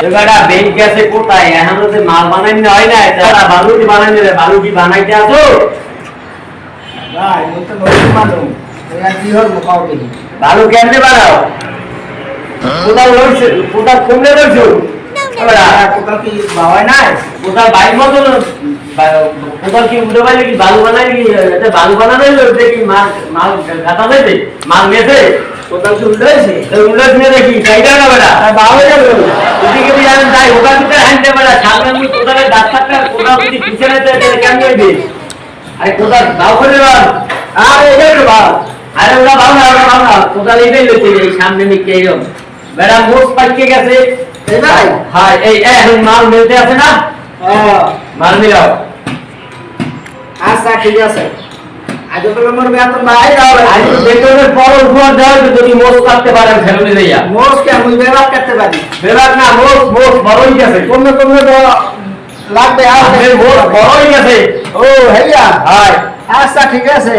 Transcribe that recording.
এবারে বেঞ্চ গেছে কোথায়? এখনও যে মাল বানাইতে হয় না তারা বালুটি বানাইতে হবে বালুটি বানাইতে আসো ভাই মই তো নতুন মানুষ এরা কি হল মুখাও দেখি। বালু কেমনে বানাও? কোথাও রয়েছে কোথাও কমলে রয়েছো কোথাও কি বাবাই নাই? কোথাও বাইক মতন কোথাও কি উঠে পাইলে কি বালু বানাই কি দেখি মাল মাল দেবে মাল মেসে কোথাও কি উল্লেছে উল্লেখ নিয়ে দেখি চাইটা না বেটা? বাবা যাবে ওদিকে দিয়ে আমি যাই ওখান থেকে হাঁটতে বেটা সামনে আমি কোথাও ডাক্তারটা কোথাও যদি পিছনে কেমন হইবে আরে কোথাও দাও করে বল আর এই আরে ওরা ভালো না ওরা ভালো না। কোথাও এইটাই লইছে এই সামনে মিটকে এইরকম বেটা মোট পাইকে গেছে। ভাই। হ্যাঁ এই এখন মাল মিলতে আছে না? মাল মিলাও। আচ্ছা ঠিক আছে। আজ তো মোর বেতন ভাই আজ বেতনের পর উপর দেওয়া হইবে, যদি মোষ কাটতে পারেন ফ্যামিলি যাইয়া মোষ কে আমি ব্যবহার করতে পারি। বেলার না মোষ মোষ বড়ই গেছে। কমে কমে লাগবে আর মোষ বড়ই গেছে। ও হয়। আচ্ছা ঠিক আছে।